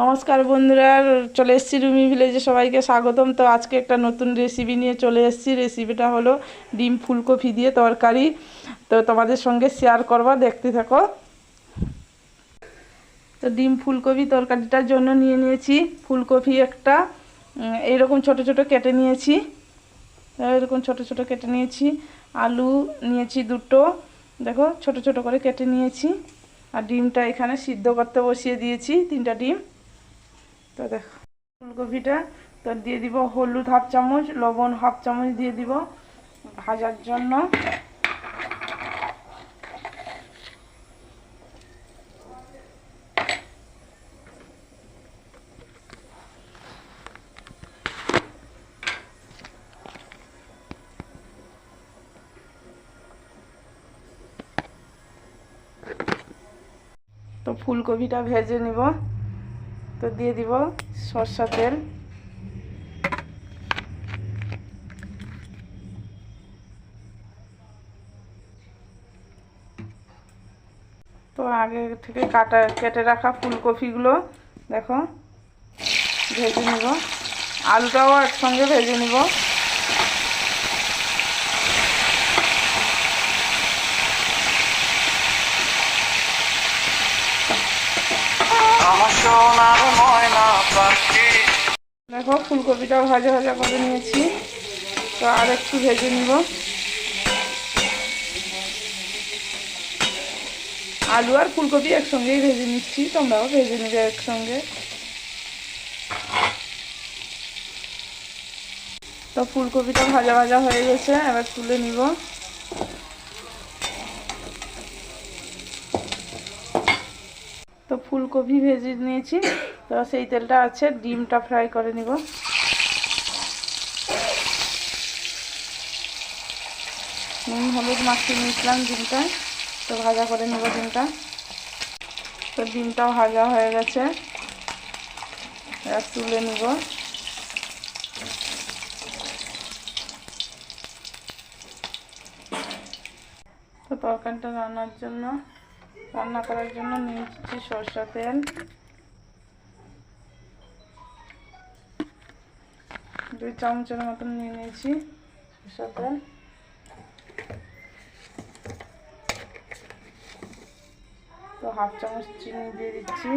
নমস্কার বন্ধুরা, চলে এসেছি রুমি ভিলেজে সবাইকে স্বাগতম। তো আজকে একটা নতুন রেসিপি নিয়ে চলে এসেছি। রেসিপিটা হলো ডিম ফুলকপি দিয়ে তরকারি। তো তোমাদের সঙ্গে শেয়ার করবা, দেখতে থাকো। তো ডিম ফুলকপি তরকারিটার জন্য নিয়ে নিয়েছি ফুলকপি একটা। এইরকম ছোট ছোট কেটে নিয়েছি। এরকম ছোট ছোট কেটে নিয়েছি। আলু নিয়েছি দুটো। দেখো, ছোট ছোট করে কেটে নিয়েছি। আর ডিমটা এখানে সিদ্ধ করতে বসিয়ে দিয়েছি, তিনটা ডিম। তো দেখো, ফুলকপিটা তো দিয়ে দিব হলুদ হাফ চামচ, লবণ হাফ চামচ দিয়ে দিব ভাজার জন্য। তো ফুলকপিটা ভেজে নিব। তো দিয়ে দিব সরষা তেল। তো আগে থেকে কাটা, কেটে রাখা ফুলকপিগুলো দেখো, ভেজে নিব। আলুটাও একসঙ্গে ভেজে নিব। দেখো, ফুলকপিটাও ভাজা ভাজা করে নিয়েছি। তো আর একটু ভেজে নিব। আলু আর ফুলকপি একসঙ্গেই ভেজে নিচ্ছি। তোমরাও ভেজে নেবে একসঙ্গে। তো ফুলকপিটা ভাজা ভাজা হয়ে গেছে, এবার তুলে নিব। তো ফুলকপি ভেজে নিয়েছি। তো সেই তেলটা আছে, ডিমটা ফ্রাই করে নিব। নুন, হলুদ মাখিয়ে নিয়েছিলাম ডিমটা। তো ভাজা করে নেব ডিমটা। তো ডিমটাও ভাজা হয়ে গেছে। তুলে নিব। তো তরকারিটা রান্নার জন্য রান্না করার জন্য নিয়েছি সরষা তেল। দুই চামচের মতন নিয়ে নিয়েছি সরষা তেল। তো হাফ চামচ চিনি দিয়ে দিচ্ছি।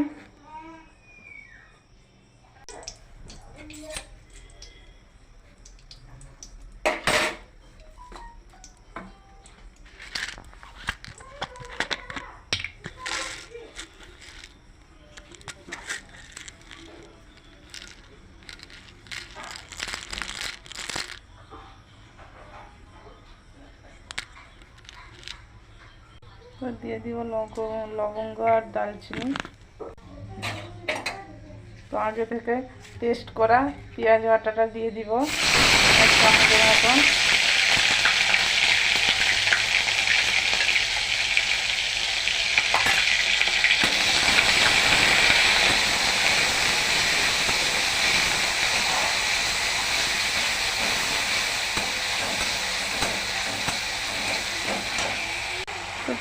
দিয়ে দিব লবঙ্গ আর দালচিনি তো আগে থেকে টেস্ট করা পেঁয়াজ বাটাটা দিয়ে দিব। এক চামচের মতন।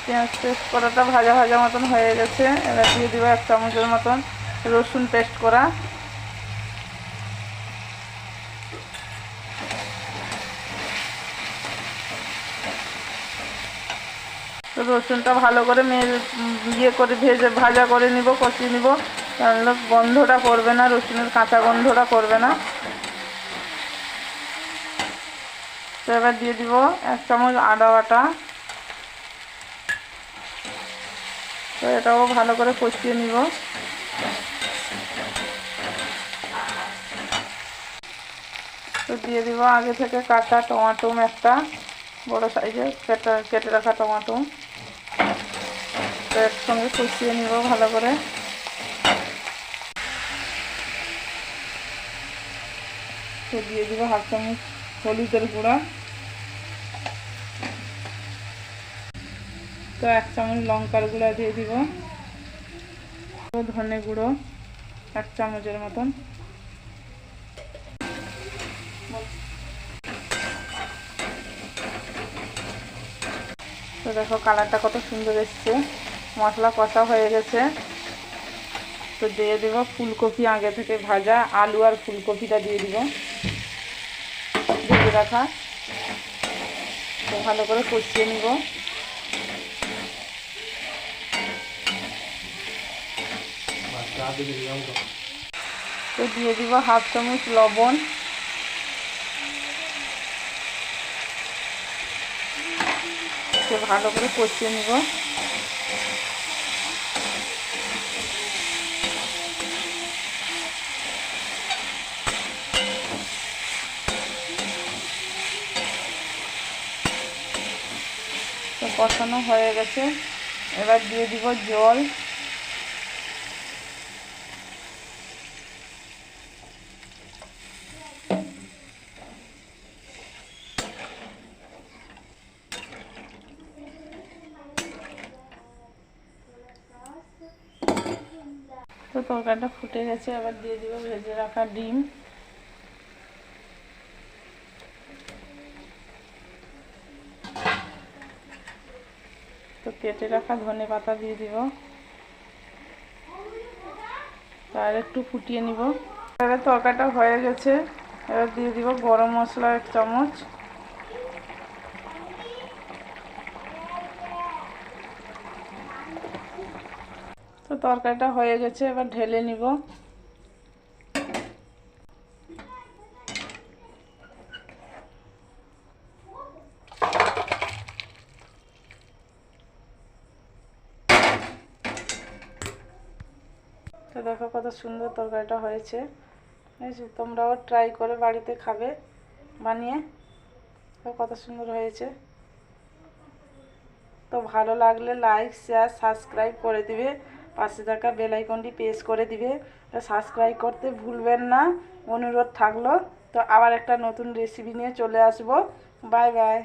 পেঁয়াজ পেস্ট করাটা ভাজা ভাজা মতন হয়ে গেছে। এবার দিয়ে দিব এক চামচের মতন রসুন পেস্ট করা। রসুনটা ভালো করে ইয়ে করে ভেজে ভাজা করে নিব, কষিয়ে নিব। তাহলে গন্ধটা করবে না, রসুনের কাঁচা গন্ধটা করবে না। তো এবার দিয়ে দিব এক চামচ আদা বাটা। তো এটাও ভালো করে কষিয়ে নিব। তো দিয়ে দিব আগে থেকে কাটা টমাটো একটা, বড় সাইজের কেটে কেটে রাখা টমাটো তো একসঙ্গে কষিয়ে নিব ভালো করে। তো দিয়ে দিব হাফ চামচ হলুদের গুঁড়া। তো এক চামচ লঙ্কার গুঁড়া দিয়ে দিব। ধনে গুঁড়ো, এক চামচের মতন। তো দেখো কালারটা কত সুন্দর এসছে। মশলা কষা হয়ে গেছে। তো দিয়ে দেবো ফুলকপি আগে থেকে ভাজা আলু আর ফুলকপিটা দিয়ে দিব। ভেজে রাখা। তো ভালো করে কষিয়ে নিব। তো দিয়ে দিব হাফ চামচ লবণ। ভালো করে কষিয়ে নিব। তো কষানো হয়ে গেছে। এবার দিয়ে দিব জল। তরকারিটা ফুটে গেছে, এবার দিয়ে দিব ভেজে রাখা ডিম। তো কেটে রাখা ধনে পাতা দিয়ে দিব। আর একটু ফুটিয়ে নিব। তরকারিটা হয়ে গেছে, এবার দিয়ে দিব গরম মশলা এক চামচ। তো তরকারিটা হয়ে গেছে, এবার ঢেলে নিব। তো দেখো কত সুন্দর তরকারিটা হয়েছে। তোমরাও ট্রাই করে বাড়িতে খাবে, বানিয়ে। তো কত সুন্দর হয়েছে। তো ভালো লাগলে লাইক শেয়ার সাবস্ক্রাইব করে দিবে। পাশে থাকা বেলাইকনটি প্রেস করে দিবে। তো সাবস্ক্রাইব করতে ভুলবেন না। অনুরোধ থাকল। তো আবার একটা নতুন রেসিপি নিয়ে চলে আসব। Bye bye